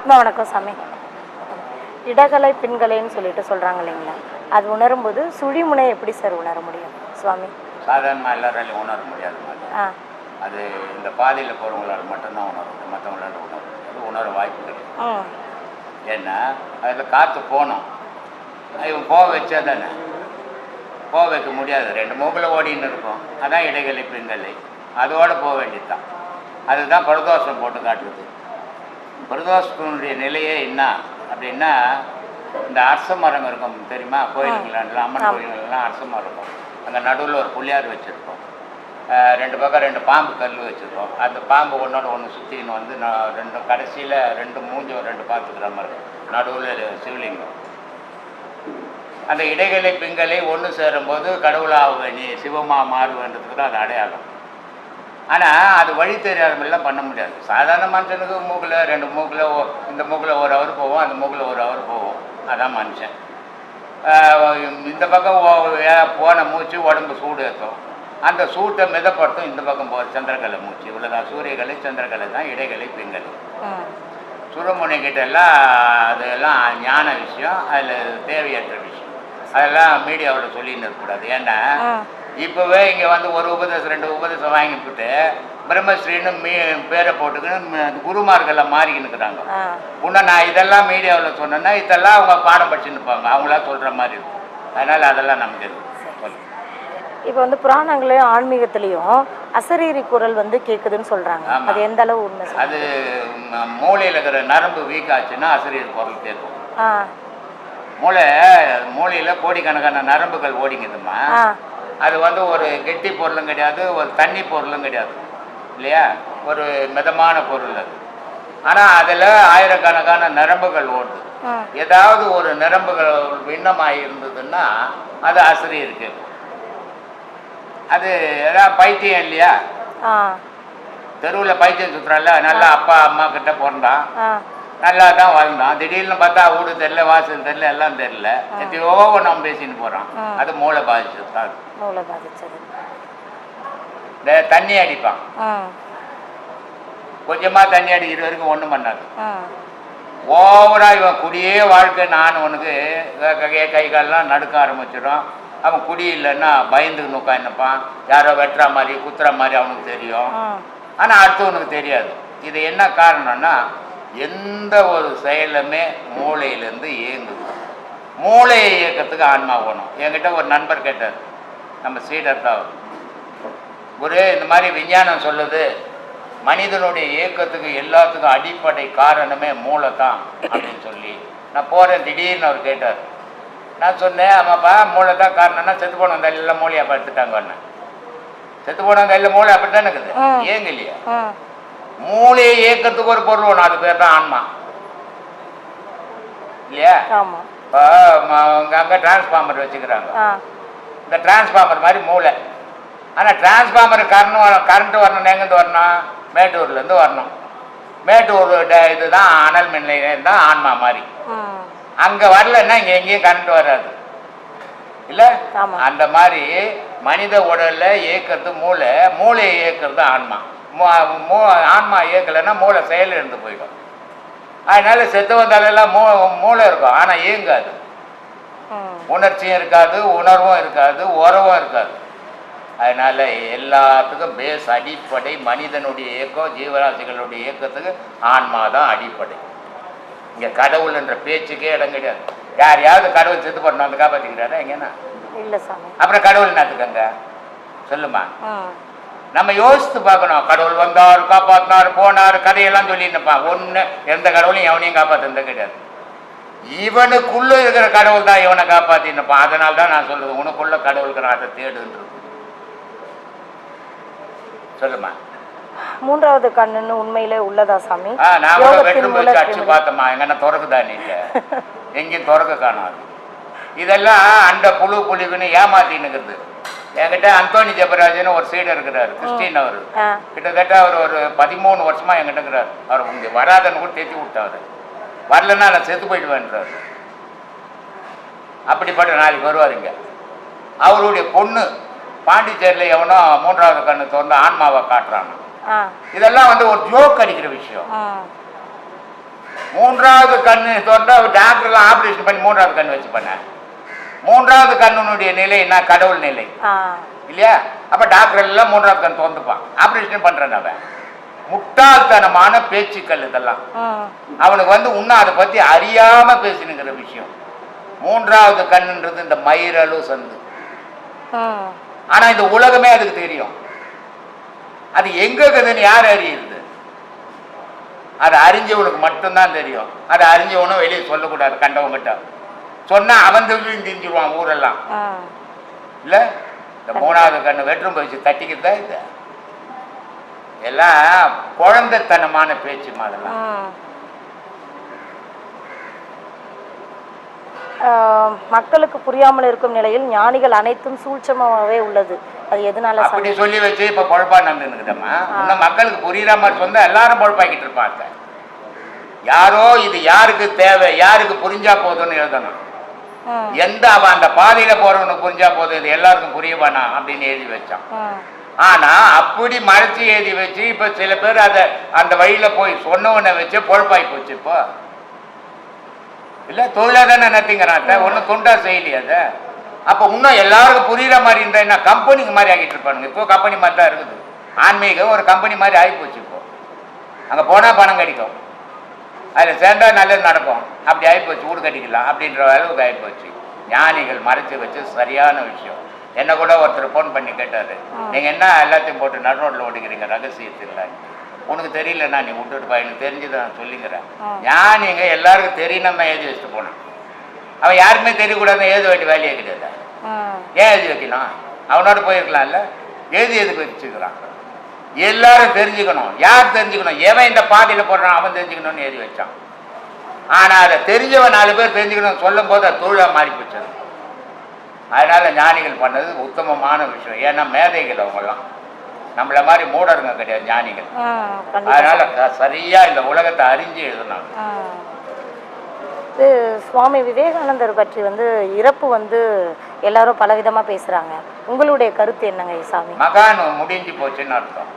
ஆத்மா வணக்கம் சாமி. இடகலை பின்கலைன்னு சொல்லிட்டு சொல்கிறாங்க இல்லைங்களா? அது உணரும்போது சுழிமுனை எப்படி சார் உணர முடியும்? சுவாமி. சாதாரணமாக எல்லாராலையும் உணர முடியாது ஆ. அது இந்த பாதையில் போகிறவங்களால மட்டும்தான் உணர முடியும் மற்றவங்களால உணர முடியாது. உணர வாய்ப்பு கிடையாது. ஏன்னா அதில் காற்று போகணும். இவன் போக வச்சா தானே? போக வைக்க முடியாது. ரெண்டு மூக்கில் ஓடின்னு இருக்கும். அதான் இடைகளை பின்கலை அதோட போக வேண்டியதுதான். அதுதான் பிரதோஷம் போட்டு காட்டுது பிரதோஷத்தினுடைய நிலையே என்ன? அப்படின்னா இந்த அரச மரம் இருக்கும் தெரியுமா? கோயிலுங்களாம் அம்மன் கோயிலுங்கள்லாம் அரச மரம் இருக்கும். அங்கே நடுவில் ஒரு புள்ளியார் வச்சுருக்கோம் ரெண்டு பக்கம் ரெண்டு பாம்பு கல் வச்சுருக்கோம் அந்த பாம்பு ஒன்றோட ஒன்று சுற்றின்னு வந்து நான் ரெண்டு கடைசியில் ரெண்டு மூஞ்சும் ரெண்டு பார்த்துக்கிற மாதிரி நடுவில் சிவலிங்கம். அந்த இடைகளை பிங்களை ஒன்று சேரும்போது கடவுளாக நீ சிவமா மாறுவேன்றதுக்கு தான் அது அடையாளம். ஆனால் அது வழி தெரியாதமெல்லாம் பண்ண முடியாது. சாதாரண மனுஷனுக்கு மூக்கில் ரெண்டு மூக்கில் இந்த மூக்கில் ஒரு ஹவர் போவோம் அந்த மூக்கில் ஒரு ஹவர் போவோம். அதான் மனுஷன். இந்த பக்கம் போன மூச்சு உடம்பு சூடு ஏற்றும் அந்த சூட்டை மிதப்படுத்தும் இந்த பக்கம் போகிற சந்திரகலை மூச்சு. இவ்வளோதான் சூரியகலை சந்திரகலை தான் இடைகளை பிங்கலை. ம் சுரமுனை கிட்ட எல்லாம் அதெல்லாம் ஞான விஷயம் அதில் தேவையற்ற விஷயம். அதெல்லாம் மீடியாவில் சொல்லின்னு இருக்கக்கூடாது. ஏன்னா இப்போவே இங்கே வந்து ஒரு உபதேசம் ரெண்டு உபதேசம் வாங்கிவிட்டு பிரம்மஸ்ரீன்னு மீ பேரை போட்டுக்கின்னு ம- குருமார்களை மாறிக்கின்னு இருக்கிறாங்க. இன்னும் நான் இதெல்லாம் மீடியாவில் சொன்னேன்னா இதெல்லாம் அவங்க பாடம் படிச்சுன்னு இருப்பாங்க. அவங்களா சொல்கிற மாதிரி இருக்கும். அதனால் அதெல்லாம் நமக்கு இருக்கு. இப்போ வந்து புராணங்களையும் ஆன்மீகத்திலையும் அசரீரி குரல் வந்து கேட்குதுன்னு சொல்கிறாங்க. அது எந்த அளவு உண்மை அது மூளையில் இருக்கிற நரம்பு வீக் ஆச்சுன்னா ஆசிரியர் குரல் கேட்கும். மூளை மூளையில் கோடிக்கணக்கான நரம்புகள் ஓடிங்குதுமா அது வந்து ஒரு கெட்டி பொருளும் கிடையாது ஒரு தண்ணி பொருளும் கிடையாது. இல்லையா? ஒரு மிதமான பொருள் அது. ஆனால் அதில் ஆயிரக்கணக்கான நரம்புகள் ஓடுது. ஏதாவது ஒரு நரம்புகள் விண்ணமாகி இருந்ததுன்னா அது ஆசிரியர் கேட்கும் அது ஏதாவது பைத்தியம் இல்லையா? தெருவில் பைத்தியம் சுற்றுறான்ல நல்லா அப்பா அம்மா கிட்ட பிறந்தான். நல்லா தான் வாழ்ந்தான். திடீர்னு பார்த்தா வீடு தெரில வாசல் தெரில எல்லாம் தெரில எத்தையோ நம்ம பேசின்னு போகிறான். அது மூளை பாதிச்சது தான். மூளை பாதிச்சது. தண்ணி அடிப்பான். கொஞ்சமாக தண்ணி அடிக்கிற வரைக்கும் ஒன்றும் பண்ணாது. ஓவராக இவன் குடியே வாழ்க்கை நான் உனக்கு க- கால்லாம் நடுக்க ஆரம்பிச்சிடும் அவன் குடி இல்லைன்னா பயந்துக்கு உட்காந்துப்பான் யாரோ வெட்டுற மாதிரி குத்துற மாதிரி அவனுக்கு தெரியும். ஆனால் அடுத்தவனுக்கு தெரியாது. இது என்ன காரணம்னா எந்த ஒரு செயலுமே மூளையிலேருந்து இயங்குது. மூளையை இயக்கத்துக்கு ஆன்மா போகணும். என்கிட்ட ஒரு நண்பர் கேட்டார். நம்ம சீடர் தான். ஒரு இந்த மாதிரி விஞ்ஞானம் சொல்லுது. மனிதனுடைய இயக்கத்துக்கு எல்லாத்துக்கும் அடிப்படை காரணமே மூளை தான் அப்படின்னு சொல்லி. நான் போகிறேன் திடீர்னு அவர் கேட்டார். நான் சொன்னேன் ஆமாப்பா மூளை தான் காரணம்னா செத்து போனவங்க எல்லாம் மூளையாக எடுத்துட்டாங்கன்னு. செத்து போனவங்க எல்லாம் மூளை அப்படி தானே இருக்குது. ஏங்க இல்லையா மூளையை இயக்கத்துக்கு ஒரு பொருள் ஒன்று அது பேர் தான் ஆன்மா. இல்லையா? இப்போ அங்கே அங்கே டிரான்ஸ்ஃபார்மர் வச்சுக்கிறாங்க. இந்த டிரான்ஸ்ஃபார்மர் மாதிரி மூளை. ஆனால் டிரான்ஸ்ஃபார்மர் கரண்ட் கரண்ட் வரணும் எங்கேருந்து வரணும்? மேட்டூர்லேருந்து வரணும். மேட்டூர் இதுதான் அனல் மின் நிலையம் தான் ஆன்மா மாதிரி. அங்கே வரலன்னா இங்கே எங்கேயும் கரண்ட் வராது. இல்லை. அந்த மாதிரி மனித உடல்ல இயக்கிறது மூளை. மூளையை இயக்கிறது ஆன்மா. மூ- ஆன்மா இயக்கலைன்னா மூளை செயல் இருந்து போயிடும். அதனால செத்து வந்தாலெல்லாம் மூ மூளை இருக்கும் ஆனால் இயங்காது. உணர்ச்சியும் இருக்காது உணர்வும் இருக்காது உறவும் இருக்காது. அதனால எல்லாத்துக்கும் பேஸ் அடிப்படை மனிதனுடைய இயக்கம் ஜீவராசிகளுடைய இயக்கத்துக்கு ஆன்மா தான் அடிப்படை. இங்கே கடவுள்ன்ற பேச்சுக்கே இடம் கிடையாது. யாரையாவது கடவுள் செத்து போடணும் வந்து காப்பாற்றிக்கிறாரா எங்கன்னா அப்புறம் கடவுள் என்னத்துக்கங்க சொல்லுமா? நம்ம யோசித்து பார்க்கணும். கடவுள் வந்தார் காப்பாற்றினார் போனார் கதையெல்லாம் சொல்லிட்டு இருப்பான் ஒன்று எந்த கடவுளையும் எவனையும் காப்பாற்றுனது கிடையாது. இவனுக்குள்ள இருக்கிற கடவுள் தான் இவனை காப்பாற்றின்னு இருப்பான் அதனால தான் நான் சொல்லுவேன் உனக்குள்ள கடவுள் இருக்கிற அதை தேடுன்றது. சொல்லுமா? மூன்றாவது கண்ணுன்னு உண்மையிலே உள்ளதா சாமி? நான் பெட்ரூம் வச்சு அடிச்சு பார்த்தம்மா. எங்கன்னா திறக்குதா நீங்க? எங்கேயும் திறக்க காணாது. இதெல்லாம் அந்த புழு புலிவுன்னு ஏமாத்தின்னு இருக்குது என்கிட்ட அந்தோனி ஜெபராஜன் ஒரு சீடர் இருக்கிறார் கிறிஸ்டின் அவர். கிட்டத்தட்ட அவர் ஒரு பதிமூணு வருஷமா என்கிட்ட இருக்கிறார். அவர் இங்கே வராதன்னு கூட தேத்தி விட்டார். வரலன்னா நான் செத்து போயிடுவேன்றார். அப்படிப்பட்ட நாளைக்கு வருவார் இங்க. அவருடைய பொண்ணு பாண்டிச்சேரியில் எவனோ மூன்றாவது கண்ணு திறந்து ஆன்மாவை காட்டுறாங்க. ஆ. இதெல்லாம் வந்து ஒரு ஜோக் அடிக்கிற விஷயம். மூன்றாவது கண்ணு தொட்டா டாக்டர்லாம் ஆப்ரேஷன் பண்ணி மூன்றாவது கண்ணு வச்சு பண்ண மூன்றாவது கண்ணுனுடைய நிலை என்ன? கடவுள் நிலை. இல்லையா? அப்ப டாக்டர் எல்லாம் மூன்றாவது கண் திறந்துப்பான். ஆப்ரேஷன் பண்றேன் அவன். முட்டாள்தனமான பேச்சுக்கள் இதெல்லாம். அவனுக்கு வந்து இன்னும் அதை பத்தி அறியாம பேசினுங்கிற விஷயம். மூன்றாவது கண்ணுன்றது இந்த மயிரலு சந்து. ஆனா இந்த உலகமே அதுக்கு தெரியும். அது எங்க இருக்குதுன்னு யார் அறியுது அது அறிஞ்சவனுக்கு மட்டும்தான் தெரியும். அதை அறிஞ்சவனும் வெளியே சொல்லக்கூடாது கண்டவங்கிட்ட. சொன்னா அவன் தெரிஞ்சு தெரிஞ்சிருவான் ஊரெல்லாம். இல்ல? இந்த மூணாவது கண்ணு வெற்றும் வச்சு தட்டிக்கிட்டு இது? எல்லாம் குழந்தைத்தனமான பேச்சு மாதிரிலாம் மக்களுக்கு புரியாமல் இருக்கும் நிலையில் ஞானிகள் அனைத்தும் சூட்சமாகவே உள்ளது. அது எதனால அப்படி? சொல்லி வச்சு இப்ப பொழப்பா நடந்துக்கிட்டோமா இன்னும் மக்களுக்கு புரியுற மாதிரி சொன்னா எல்லாரும் பொழப்பாக்கிட்டு இருப்பாங்க. யாரோ இது யாருக்கு தேவை யாருக்கு புரிஞ்சா போதும்னு எழுதணும். எந்த அவன் அந்த பாதையில போறவனுக்கு புரிஞ்சா போதும் இது எல்லாருக்கும் புரிய வேணாம் அப்படின்னு எழுதி வச்சான். ஆனா அப்படி மறைச்சு எழுதி வச்சு இப்ப சில பேர் அதை அந்த வழியில போய் சொன்னவனை வச்சு பொழப்பாய் போச்சு இப்போ. இல்ல தொழிலா தானே நடத்திங்கிறான் ஒன்றும் தொண்டா செய்யலையே அதை அப்போ இன்னும் எல்லாருக்கும் புரியுற மாதிரி இருந்தா என்ன? கம்பெனிக்கு மாதிரி ஆகிட்டு இருப்பானுங்க. இப்போ கம்பெனி மாதிரி தான் இருக்குது. ஆன்மீகம் ஒரு கம்பெனி மாதிரி ஆகி போச்சு இப்போ. அங்கே போனால் பணம் கிடைக்கும். அதில் சேர்ந்தா நல்லது நடக்கும். அப்படி ஆகிப்போச்சு வீடு கட்டிக்கலாம் அப்படின்ற அளவுக்கு ஆகிப்போச்சு ஞானிகள் மறைச்சு வச்சு சரியான விஷயம். என்ன கூட ஒருத்தர் ஃபோன் பண்ணி கேட்டாரு. நீங்க என்ன எல்லாத்தையும் போட்டு நடுரோட்டில் ஓடிக்கிறீங்க ரகசியத்தில். உனக்கு தெரியலண்ணா நீ விட்டுட்டு பா எனக்கு தெரிஞ்சதை நான் சொல்லிக்கிறேன். ஞானிங்க எல்லாருக்கும் தெரியணும்னா எழுதி வச்சுட்டு போனான். அவன் யாருக்குமே தெரியக்கூடாதுன்னு எழுத வேண்டிய வேலையே கிடையாது. ஏன் எழுதி வைக்கணும்? அவனோட போயிருக்கலாம்ல. எழுதி எதுக்கு வச்சுக்கிறான்? எல்லாரும் தெரிஞ்சுக்கணும். யார் தெரிஞ்சுக்கணும்? எவன் இந்த பாதையில் போடுறான் அவன் தெரிஞ்சுக்கணும்னு எழுதி வச்சான். ஆனால் அதை தெரிஞ்சவன் நாலு பேர் தெரிஞ்சுக்கணும் சொல்லும் போது அது தொழிலாக மாறி போச்சது அதனால ஞானிகள் பண்ணது உத்தமமான விஷயம். ஏன்னா மேதைகள் அவங்கெல்லாம். நம்மள மாதிரி மூடருங்க கிடையாது ஞானிகள். அதனால சரியா இந்த உலகத்தை அறிஞ்சு எழுதினாங்க. இது சுவாமி விவேகானந்தர் பற்றி வந்து இறப்பு வந்து எல்லாரும் பலவிதமா பேசுறாங்க. உங்களுடைய கருத்து என்னங்க சாமி? மகான் முடிஞ்சு போச்சுன்னு அர்த்தம்.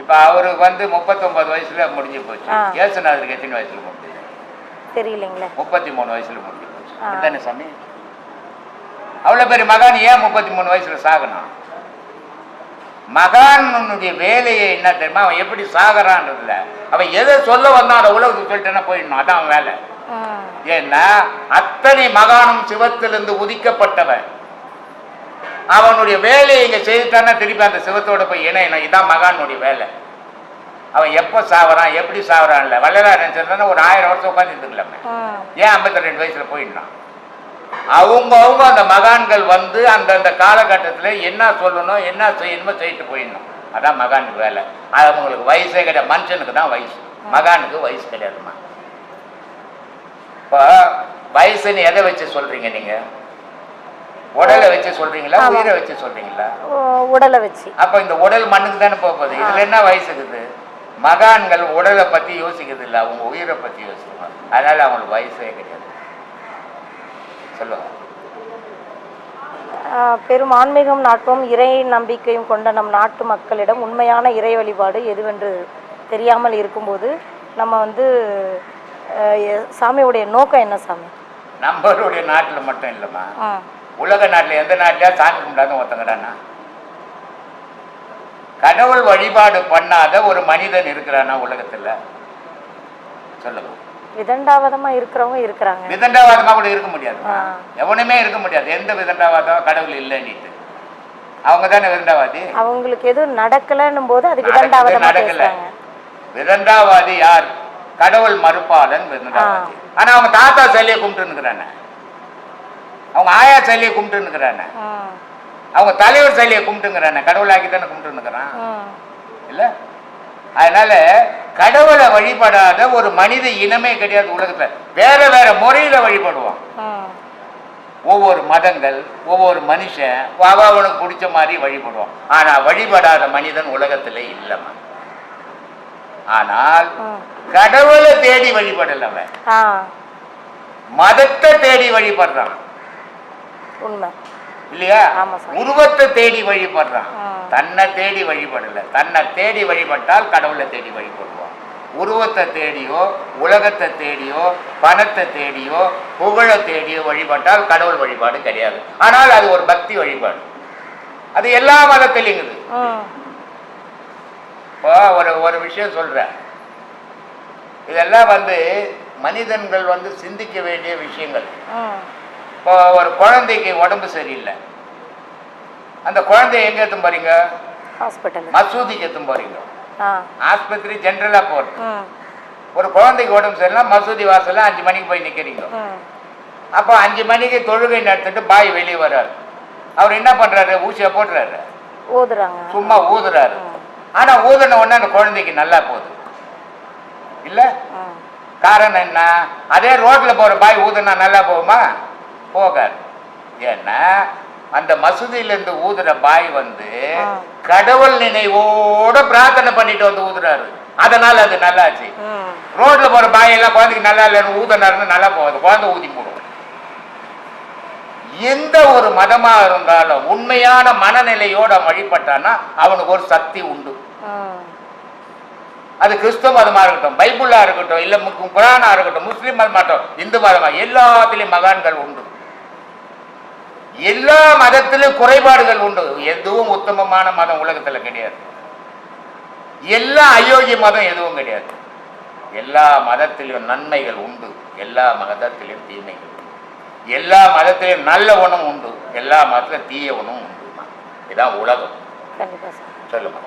இப்ப அவருக்கு வந்து முப்பத்தொன்பது வயசுல முடிஞ்சு போச்சு. ஏசுநாதருக்கு எத்தனை வயசுல முடிஞ்சு? தெரியலைங்களே. முப்பத்தி மூணு வயசுல முடிஞ்சு போச்சு. அப்படித்தானே சாமி. அவ்வளவு பெரிய மகான் ஏன் முப்பத்தி மூணு வயசுல சாகணும் மகானுடைய வேலையை என்ன தெரியுமா? அவன் எப்படி சாகுறான்றதுல. அவன் எதை சொல்ல வந்தான் அந்த உலகத்துக்கு சொல்லிட்டேன்னா போயிடணும். அதான் அவன் வேலை. ஏன்னா அத்தனை மகானும் சிவத்திலிருந்து உதிக்கப்பட்டவன். அவனுடைய வேலையை இங்க செய்துட்டானா திருப்பி அந்த சிவத்தோட போய் இணையணும். இதான் மகானுடைய வேலை. அவன் எப்போ சாவறான் எப்படி சாவறான்ல வள்ளலார் நினைச்சிருந்தானே ஒரு ஆயிரம் வருஷம் உட்காந்துருக்கலாமே ம் ஏன் ஐம்பத்தி ரெண்டு வயசுல போயிடலாம் அவங்க அவங்க அந்த மகான்கள் வந்து அந்தந்த காலகட்டத்தில் என்ன சொல்லணும் என்ன செய்யணுமோ செய்யிட்டு போயிடணும். அதான் மகானுக்கு வேலை. அது அவங்களுக்கு வயசே கிடையாது. மனுஷனுக்கு தான் வயசு. மகானுக்கு வயசு கிடையாதுமா இப்போ வயசுன்னு எதை வச்சு சொல்றீங்க நீங்க? உடலை வச்சு சொல்றீங்களா. உயிரை வச்சு சொல்றீங்களா? உடலை வச்சு. அப்ப இந்த உடல் மண்ணுக்கு தானே போக போகுது? இதுல என்ன வயசு இருக்குது? மகான்கள் உடலை பத்தி யோசிக்கிறது இல்லை. அவங்க உயிரை பத்தி யோசிப்பாங்க. அதனால அவங்களுக்கு வயசே கிடையாது. சொல்லுங்க. பெரும் ஆன்மீகம் நாட்டும் இறை நம்பிக்கையும் கொண்ட நம் நாட்டு மக்களிடம் உண்மையான இறை வழிபாடு எதுவென்று தெரியாமல் இருக்கும்போது நம்ம வந்து சாமியுடைய நோக்கம் என்ன சாமி? நம்மளுடைய நாட்டுல மட்டும் இல்லைம்மா. உலக நாட்டுல எந்த நாட்டிலயா சாமி கும்பிடாத ஒருத்தங்கடானா கடவுள் வழிபாடு பண்ணாத ஒரு மனிதன் இருக்கிறானா உலகத்துல? சொல்லுங்க. விதண்டாவதமா இருக்கிறவங்க இருக்கிறாங்க. விதண்டாவாதமா கூட இருக்க முடியாது. எவனுமே இருக்க முடியாது. எந்த விதண்டாவாதம் கடவுள் இல்லைன்னுட்டு அவங்க தானே விதண்டாவாதி? அவங்களுக்கு எதுவும் நடக்கலன்னும் போது அது விதண்டாவதமா நடக்கல. விதண்டாவாதி யார்? கடவுள் மறுப்பாளன் விதண்டாவாதி. ஆனா அவங்க தாத்தா சிலையை கும்பிட்டுன்னுக்குறானே. அவங்க ஆயா சிலையை கும்பிட்டுன்னுக்குறானே. அவங்க தலைவர் சிலையை கும்பிட்டுங்கிறானே கடவுளாக்கி தானே கும்பிட்டுன்னுக்குறான். இல்ல? அதனால கடவுளை வழிபடாத ஒரு மனித இனமே கிடையாது உலகத்துல. வேற வேற முறையில வழிபடுவான். ஒவ்வொரு மதங்கள் ஒவ்வொரு மனுஷன் அவ அவனுக்கு பிடிச்ச மாதிரி வழிபடுவான். ஆனா வழிபடாத மனிதன் உலகத்துல இல்லைம்மா ஆனால் கடவுளை தேடி வழிபடல அவன். ஆ. மதத்தை தேடி வழிபடுறான். உண்மை. இல்லையா. உருவத்தை தேடி வழிபடுறான். தன்னை தேடி வழிபடல. தன்னை தேடி வழிபட்டால் கடவுளை தேடி வழிபடுவான் உருவத்தை தேடியோ உலகத்தை தேடியோ பணத்தை தேடியோ புகழை தேடியோ வழிபட்டால் கடவுள் வழிபாடு கிடையாது. ஆனால் அது ஒரு பக்தி வழிபாடு. அது எல்லா மதத்திலையுங்குது இப்போ ஒரு ஒரு விஷயம் சொல்கிறேன் இதெல்லாம் வந்து மனிதன்கள் வந்து சிந்திக்க வேண்டிய விஷயங்கள். இப்போ ஒரு குழந்தைக்கு உடம்பு சரியில்லை. அந்த குழந்தைய எங்கே எடுத்து போறீங்க? ஹாஸ்பிட்டல் மசூதிக்கு எடுத்து போறீங்க. ஆஸ்பத்திரி ஜென்ரலாக போகிறது ஒரு குழந்தைக்கு உடம்பு சரியில்லை மசூதி வாசல்ல அஞ்சு மணிக்கு போய் நிற்கிறீங்க அப்போ அஞ்சு மணிக்கு தொழுகை நடத்திட்டு பாய் வெளியே வர்றாரு. அவர் என்ன பண்ணுறாரு ஊசியை போட்டுறாரு. ஓதுறாங்க சும்மா ஊதுறாரு. ஆனால் ஊதுன உடனே அந்த குழந்தைக்கு நல்லா போகுது. இல்லை? காரணம் என்ன? அதே ரோட்டில் போகிற பாய் ஊதுனா நல்லா போகுமா? போகாது. ஏன்னா அந்த மசூதியிலேருந்து ஊதுற பாய் வந்து. கடவுள் நினைவோட பிரார்த்தனை பண்ணிட்டு வந்து ஊதுறாரு. அதனால அது நல்லாச்சு. ரோட்ல போற பாய் எல்லாம் குழந்தைக்கு நல்லா இல்லைன்னு ஊதுனாருன்னு நல்லா போகாது. குழந்தை ஊதி போடும். எந்த ஒரு மதமா இருந்தாலும் உண்மையான மனநிலையோட அவன் வழிபட்டான்னா அவனுக்கு ஒரு சக்தி உண்டு. அது கிறிஸ்துவ மதமா இருக்கட்டும் பைபிளா இருக்கட்டும் இல்ல குரானா இருக்கட்டும் முஸ்லீம் மதமா இருக்கட்டும் இந்து மதமா எல்லாத்திலையும் மகான்கள் உண்டு. எல்லா மதத்திலும் குறைபாடுகள் உண்டு. எதுவும் உத்தமமான மதம் உலகத்துல கிடையாது. எல்லா அயோக்கிய மதம் எதுவும் கிடையாது. எல்லா மதத்திலும் நன்மைகள் உண்டு. எல்லா மதத்திலும் தீமைகள் உண்டு. எல்லா மதத்திலும் நல்ல உணவும் உண்டு. எல்லா மதத்திலும் தீய உணவும் உண்டு. இதான் உலகம். சொல்லுங்க.